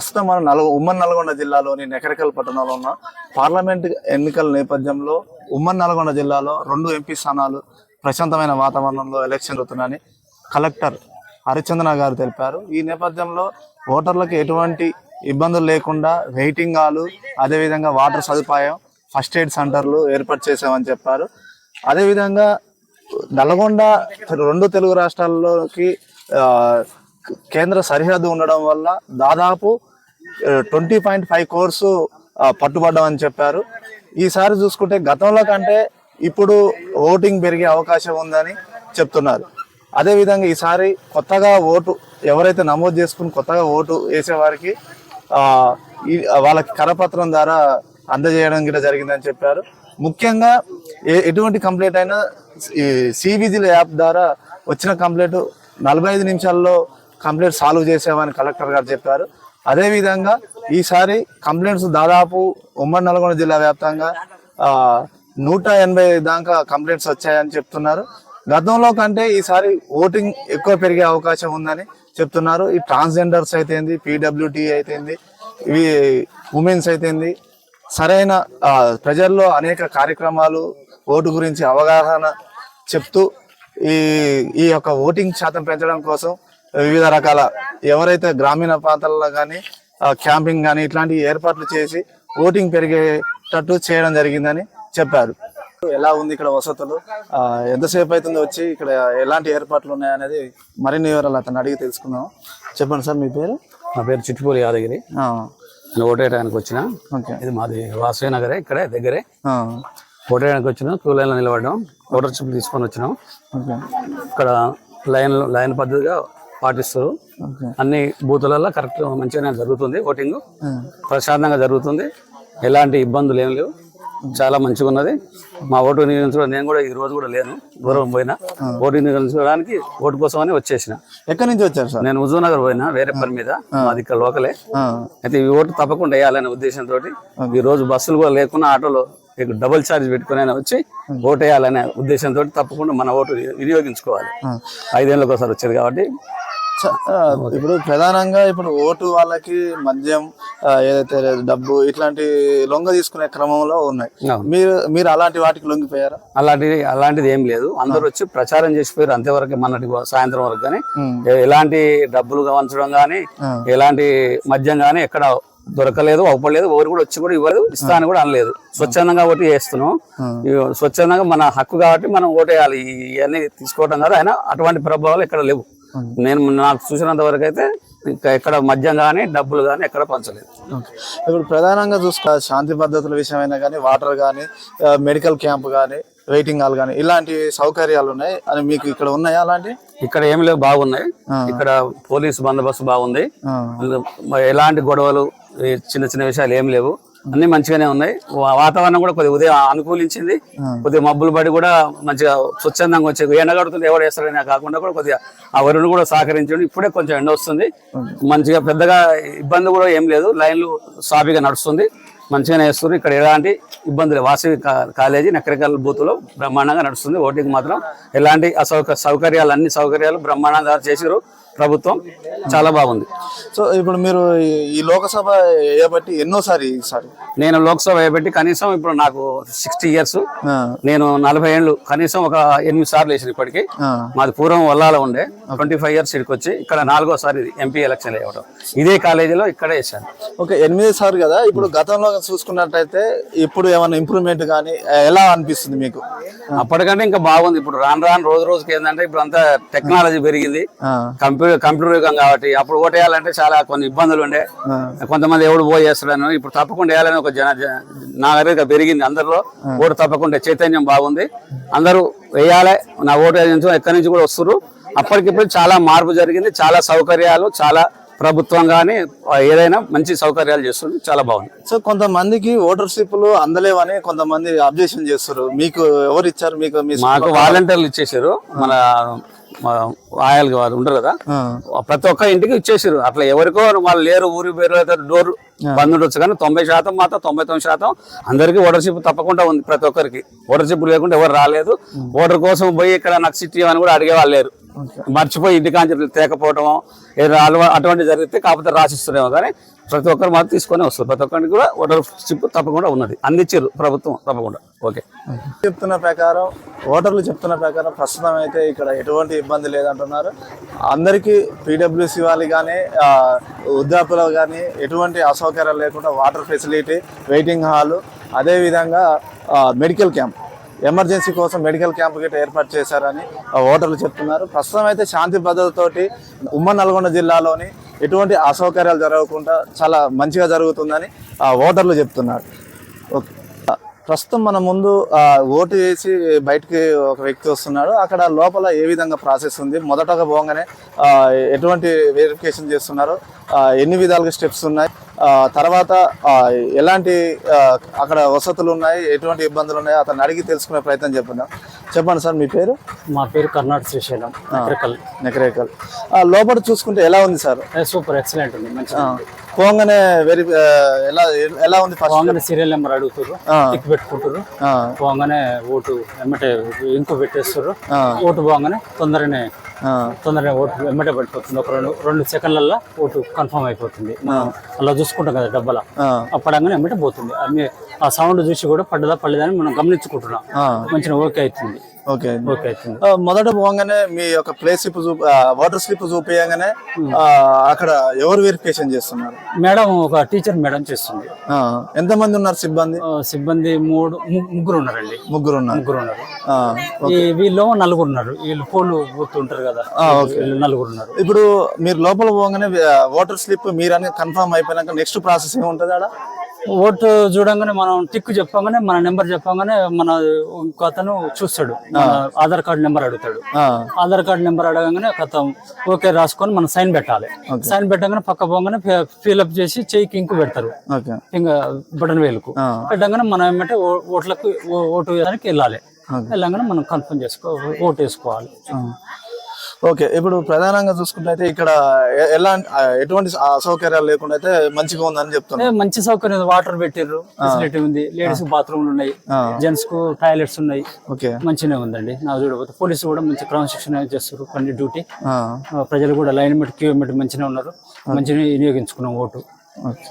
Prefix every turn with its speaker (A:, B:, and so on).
A: ప్రస్తుతం మనం నల్గొ ఉమ్మడి నల్గొండ జిల్లాలోని నెకరకల్ పట్టణంలో ఉన్న పార్లమెంట్ ఎన్నికల నేపథ్యంలో ఉమ్మడి నల్గొండ జిల్లాలో రెండు ఎంపీ స్థానాలు ప్రశాంతమైన వాతావరణంలో ఎలక్షన్ జరుగుతున్నాయని కలెక్టర్ హరిచంద్ర గారు తెలిపారు. ఈ నేపథ్యంలో ఓటర్లకు ఎటువంటి ఇబ్బందులు లేకుండా వెయిటింగ్ హాలు అదేవిధంగా వాటర్ సదుపాయం ఫస్ట్ ఎయిడ్ సెంటర్లు ఏర్పాటు చేశామని చెప్పారు. అదేవిధంగా నల్గొండ రెండు తెలుగు రాష్ట్రాల్లోకి కేంద్ర సరిహద్దు ఉండడం వల్ల దాదాపు ట్వంటీ పాయింట్ ఫైవ్ కోర్సు పట్టుబడ్డామని చెప్పారు. ఈసారి చూసుకుంటే గతంలో కంటే ఇప్పుడు ఓటింగ్ పెరిగే అవకాశం ఉందని చెప్తున్నారు. అదేవిధంగా ఈసారి కొత్తగా ఓటు ఎవరైతే నమోదు చేసుకుని కొత్తగా ఓటు వేసేవారికి వాళ్ళకి కరపత్రం ద్వారా అందజేయడం గిట్ట జరిగిందని చెప్పారు. ముఖ్యంగా ఏ- ఎటువంటి కంప్లైంట్ అయినా ఈ సివిజిల్ యాప్ ద్వారా వచ్చిన కంప్లైంట్ నలభై ఐదు నిమిషాల్లో కంప్లైంట్ సాల్వ్ చేసామని కలెక్టర్ గారు చెప్పారు. అదేవిధంగా ఈసారి కంప్లైంట్స్ దాదాపు ఉమ్మడి నల్గొండ జిల్లా వ్యాప్తంగా నూట ఎనభై దాకా కంప్లైంట్స్ వచ్చాయని చెప్తున్నారు. గతంలో కంటే ఈసారి ఓటింగ్ ఎక్కువ పెరిగే అవకాశం ఉందని చెప్తున్నారు. ఈ ట్రాన్స్జెండర్స్ అయితేంది పీడబ్ల్యూటీ అయితేంది ఇవి ఉమెన్స్ అయితేంది సరైన ప్రజల్లో అనేక కార్యక్రమాలు ఓటు గురించి అవగాహన చెప్తూ ఈ ఈ యొక్క ఓటింగ్ శాతం పెంచడం కోసం వివిధ రకాల ఎవరైతే గ్రామీణ ప్రాంతాల్లో కానీ క్యాంపింగ్ కానీ ఇట్లాంటి ఏర్పాట్లు చేసి ఓటింగ్ పెరిగేటట్టు చేయడం జరిగిందని చెప్పారు. ఎలా ఉంది ఇక్కడ వసతులు? ఎంతసేపు అవుతుంది వచ్చి ఇక్కడ ఎలాంటి ఏర్పాట్లు ఉన్నాయనేది మరిన్ని వివరాలు అతను అడిగి తెలుసుకుందాం. చెప్పండి సార్ మీ పేరు?
B: నా పేరు చిట్టుపూరి యాదగిరి. నేను ఓటేయడానికి వచ్చిన.
A: ఓకే.
B: ఇది మాది వాసవి నగరే ఇక్కడే దగ్గరే. ఓటేయడానికి వచ్చిన క్యూ లైన్లో నిలబడ్డాం. ఓటర్ చిప్ తీసుకొని వచ్చినాం. ఇక్కడ లైన్ లైన్ పద్ధతిగా పాటిస్తారు అన్ని బూతులలో కరెక్ట్ మంచిగానే జరుగుతుంది ఓటింగ్. ప్రశాంతంగా జరుగుతుంది. ఎలాంటి ఇబ్బందులు ఏం లేవు. చాలా మంచిగా ఉన్నది. మా ఓటు వినియోగించుకోవడం నేను కూడా ఈ రోజు కూడా లేను. దూరం పోయినా. ఓటు వినియోగించుకోవడానికి ఓటు కోసమని వచ్చేసిన.
A: ఎక్కడి నుంచి వచ్చారు సార్?
B: నేను హుజూర్ నగర్ పోయినా వేరే పని మీద. మాది ఇక్కడ లోకలే. అయితే ఈ ఓటు తప్పకుండా వేయాలనే ఉద్దేశంతో ఈ రోజు బస్సులు కూడా లేకుండా ఆటోలో డబుల్ ఛార్జ్ పెట్టుకుని అయినా వచ్చి ఓటు వేయాలనే ఉద్దేశంతో తప్పకుండా మన ఓటు వినియోగించుకోవాలి. ఐదేళ్ళకి ఒకసారి వచ్చేది కాబట్టి
A: ఇప్పుడు ప్రధానంగా ఇప్పుడు ఓటు వాళ్ళకి మద్యం ఏదైతే డబ్బు ఇట్లాంటి లొంగ తీసుకునే క్రమంలో ఉన్నాయి. మీరు మీరు అలాంటి వాటికి లొంగిపోయారా?
B: అలాంటిది అలాంటిది ఏం లేదు. అందరూ వచ్చి ప్రచారం చేసిపోయారు అంతేవరకు మొన్నటి సాయంత్రం వరకు కానీ. ఎలాంటి డబ్బులు వంచడం కానీ. ఎలాంటి మద్యం కానీ ఎక్కడ దొరకలేదు అవ్వలేదు. ఎవరు కూడా వచ్చి కూడా ఇవ్వలేదు ఇస్తా అని కూడా అనలేదు. స్వచ్ఛందంగా ఓటు చేస్తున్నాం. ఇవి స్వచ్ఛందంగా మన హక్కు కాబట్టి మనం ఓటు వేయాలి ఇవన్నీ తీసుకోవడం కాదు. అయినా అటువంటి ప్రభావాలు ఇక్కడ లేవు. నేను నాకు చూసినంత వరకు అయితే ఇంకా ఎక్కడ మద్యం కానీ డబ్బులు కానీ ఎక్కడ పంచలేదు.
A: ఇప్పుడు ప్రధానంగా చూసుకో శాంతి పద్ధతుల విషయమైనా కానీ వాటర్ కానీ మెడికల్ క్యాంప్ కానీ వెయిటింగ్ హాల్ కానీ ఇలాంటి సౌకర్యాలు ఉన్నాయి? అని మీకు ఇక్కడ ఉన్నాయా అలాంటి?
B: ఇక్కడ ఏమి లేవు బాగున్నాయి. ఇక్కడ పోలీసు బందోబస్తు బాగుంది. ఎలాంటి గొడవలు చిన్న చిన్న విషయాలు ఏం లేవు. అన్ని మంచిగానే ఉన్నాయి. వాతావరణం కూడా కొద్దిగా ఉదయం అనుకూలించింది. కొద్దిగా మబ్బులు పడి కూడా మంచిగా స్వచ్ఛందంగా వచ్చే ఎండ కడుతుంది ఎవరు వేస్తారని కాకుండా కూడా కొద్దిగా ఆ వరుణ్ కూడా సహకరించండి. ఇప్పుడే కొంచెం ఎండ వస్తుంది. మంచిగా పెద్దగా ఇబ్బంది కూడా ఏం లేదు. లైన్లు సాఫీగా నడుస్తుంది. మంచిగానే వేస్తారు ఇక్కడ ఎలాంటి ఇబ్బందులు వాసవి కాలేజీ నకరికల్ బూత్లో బ్రహ్మాండంగా నడుస్తుంది. ఓటింగ్ మాత్రం ఎలాంటి అసౌక సౌకర్యాలు అన్ని సౌకర్యాలు బ్రహ్మాండంగా చేసారు ప్రభుత్వం చాలా బాగుంది.
A: సో ఇప్పుడు మీరు ఈ- లోకసభ వేయబట్టి ఎన్నోసారి ఈసారి?
B: నేను లోక్సభ వేయబెట్టి కనీసం ఇప్పుడు నాకు సిక్స్టీ ఇయర్స్ నేను నలభై ఏళ్ళు కనీసం ఒక ఎనిమిది సార్లు వేసిన ఇప్పటికి. మాది పూర్వం వల్లాల ఉండే. ట్వంటీ ఫైవ్ ఇయర్స్ ఇక్కడికి వచ్చి ఇక్కడ నాలుగోసారి ఎంపీ ఎలక్షన్ వేయడం ఇదే కాలేజీలో ఇక్కడే వేసాను
A: ఓకే ఎనిమిది సార్లు కదా? ఇప్పుడు గతంలో చూసుకున్నట్టయితే ఇప్పుడు ఏమైనా ఇంప్రూవ్మెంట్ కానీ ఎలా అనిపిస్తుంది మీకు?
B: అప్పటికంటే ఇంకా బాగుంది. ఇప్పుడు రాను రాను రోజు రోజుకి ఏంటంటే ఇప్పుడు అంతా టెక్నాలజీ పెరిగింది.
A: ఆ,
B: కంప్యూటర్ కంప్యూటర్ యుగం కాబట్టి అప్పుడు ఓటు వేయాలంటే చాలా కొన్ని ఇబ్బందులు ఉండే. కొంతమంది ఎవడు పోయి చేస్తాడని ఇప్పుడు తప్పకుండా వేయాలని ఒక జన జన- నా దగ్గర పెరిగింది అందరిలో. ఓటు తప్పకుండా చైతన్యం బాగుంది. అందరూ వేయాలి నా ఓటు ఎక్కడి నుంచి కూడా వస్తారు అప్పటికిప్పుడు చాలా మార్పు జరిగింది చాలా సౌకర్యాలు చాలా ప్రభుత్వం కానీ ఏదైనా మంచి సౌకర్యాలు చేస్తుంది చాలా బాగుంది.
A: సో కొంతమందికి ఓటర్ స్లిప్లు అందలేవని కొంతమంది అబ్జెక్షన్ చేస్తారు. మీకు ఎవరు ఇచ్చారు? మీకు
B: మాకు వాలంటీర్లు ఇచ్చేసారు మన ఆయాలు వారు ఉంటారు కదా? ప్రతి ఒక్క ఇంటికి ఇచ్చేసారు అట్లా ఎవరికో వాళ్ళు లేరు ఊరి పేరు డోర్ బంద్ ఉండొచ్చు కానీ తొంభై శాతం మాత్రం తొంభై తొమ్మిది శాతం అందరికీ ఓటర్షిప్ తప్పకుండా ఉంది. ప్రతి ఒక్కరికి ఓటర్షిప్ లేకుండా ఎవరు రాలేదు. ఓటర్ కోసం పోయి ఇక్కడ నాకు సిటీ అని కూడా అడిగే వాళ్ళు లేరు. మర్చిపోయి ఇంటికాంచి తేకపోవటం ఏదో అటువంటి జరిగితే కాకపోతే రాసిస్తున్నామో కానీ ప్రతి ఒక్కరు మాత్రం తీసుకొని వస్తారు. ప్రతి ఒక్కరికి కూడా ఓటర్ చిప్ తప్పకుండా ఉన్నది. అందించారు ప్రభుత్వం తప్పకుండా. ఓకే.
A: చెప్తున్న ప్రకారం ఓటర్లు చెప్తున్న ప్రకారం ప్రస్తుతం అయితే ఇక్కడ ఎటువంటి ఇబ్బంది లేదంటున్నారు. అందరికీ పీడబ్ల్యూసీ వాళ్ళు కానీ వృద్ధాపులు కానీ ఎటువంటి అసౌకర్యాలు లేకుండా వాటర్ ఫెసిలిటీ వెయిటింగ్ హాలు అదేవిధంగా మెడికల్ క్యాంప్ ఎమర్జెన్సీ కోసం మెడికల్ క్యాంప్ గిట్ట ఏర్పాటు చేశారని ఆ, ఓటర్లు చెప్తున్నారు. ప్రస్తుతం అయితే శాంతి భద్రతతోటి ఉమ్మడి నల్గొండ జిల్లాలోని ఎటువంటి అసౌకర్యాలు జరగకుండా చాలా మంచిగా జరుగుతుందని ఆ, ఓటర్లు చెప్తున్నారు. ఓకే. ప్రస్తుతం మన ముందు ఓటు వేసి బయటికి ఒక వ్యక్తి వస్తున్నాడు. అక్కడ లోపల ఏ విధంగా ప్రాసెస్ ఉంది? మొదటగా పోగానే ఎటువంటి వెరిఫికేషన్ చేస్తున్నారు? ఎన్ని విధాలుగా స్టెప్స్ ఉన్నాయి? తర్వాత ఎలాంటి అక్కడ వసతులు ఉన్నాయి ఎటువంటి ఇబ్బందులు ఉన్నాయి అతను అడిగి తెలుసుకునే ప్రయత్నం చెప్పుదాం చెప్పండి సార్ మీ పేరు?
C: మా పేరు కర్ణాటక శ్రీశైలం
A: నెకరేకల్. ఆ, లోపల చూసుకుంటే ఎలా ఉంది సార్?
C: సూపర్ ఎక్సలెంట్ ఉంది మంచిగా ఉంది.
A: పోగానే వెరి ఎలా ఎలా ఉంది
C: పోగానే సీరియల్ నెంబర్ అడుగుతారు. టిక్ పెట్టుకుంటారు పోగానే ఓటు ఎమ్మటే ఇంకో పెట్టేస్తారు. ఓటు పోగానే తొందరనే తొందరగా ఓటు ఎమ్మటే పడిపోతుంది. ఒక రెండు రెండు సెకండ్లలో ఓటు కన్ఫర్మ్ అయిపోతుంది. అలా చూసుకుంటాం కదా డబ్బల. అప్పడంగానే ఎమ్మటే పోతుంది. ఆ సౌండ్ చూసి కూడా పడ్డదా పడలేదని మనం గమనించుకుంటున్నాం. మంచిగా ఓకే అవుతుంది.
A: ఓకే.
C: ఓకే
A: మొదట పోగానే మీ యొక్క ప్లేస్ స్లిప్ చూపి వాటర్ స్లిప్ చూపించగానే ఆ, అక్కడ ఎవరు వెరిఫికేషన్ చేస్తున్నారు?
C: మేడం ఒక టీచర్ మేడం చేస్తుంది.
A: ఆ, ఎంతమంది ఉన్నారు సిబ్బంది?
C: సిబ్బంది మూడు ముగ్గురు ఉన్నారండి.
A: ముగ్గురు ఉన్నారు.
C: ముగ్గురు ఉన్నారు. వీళ్ళు నలుగురు ఉన్నారు. వీళ్ళు పోలు పోతుంటారు కదా. నలుగురు ఉన్నారు.
A: ఇప్పుడు మీరు లోపల పోగానే వాటర్ స్లిప్ మీరని కన్ఫర్మ్ అయిపోయినాక నెక్స్ట్ ప్రాసెస్ ఏముంటుంది ఆడ?
C: ఓటు చూడంగానే మనం టిక్ చెప్పగానే మన నెంబర్ చెప్పగానే మన ఇంకో అతను చూస్తాడు. ఆధార్ కార్డు నెంబర్ అడుగుతాడు. ఆధార్ కార్డు నెంబర్ అడగగానే కథం ఓకే రాసుకొని మనం సైన్ పెట్టాలి. సైన్ పెట్టగానే పక్క పోగానే ఫిల్అప్ చేసి చెయ్యికి ఇంకు పెడతారు. ఇంకా బటన్ వేలుకు. పెట్టగానే మనం ఏమంటే ఓట్లకు ఓటు వేయడానికి వెళ్ళాలి. వెళ్ళగానే మనం కన్ఫర్మ్ చేసుకో ఓటు వేసుకోవాలి.
A: ఓకే ఇప్పుడు ప్రధానంగా చూసుకుంటే ఇక్కడ ఎ- ఎలాంటి ఆ, ఎటువంటి అసౌకర్యాలు లేకుండా అయితే మంచిగా ఉందని చెప్తున్నారు.
C: మంచి సౌకర్యం. వాటర్ పెట్టిర్రు ఫెసిలిటీ ఉంది లేడీస్ బాత్రూమ్లు ఉన్నాయి. జెంట్స్కు టాయిలెట్స్ ఉన్నాయి.
A: ఓకే.
C: మంచిగానే ఉందండి. నాకు చూడబోతే పోలీసు కూడా మంచి క్రమశిక్షణ చేస్తారు పని డ్యూటీ ప్రజలు కూడా లైన్ మెట్ క్యూ మెట్ మంచిగా ఉన్నారు మంచిగా వినియోగించుకున్నాం ఓటు.
A: ఓకే.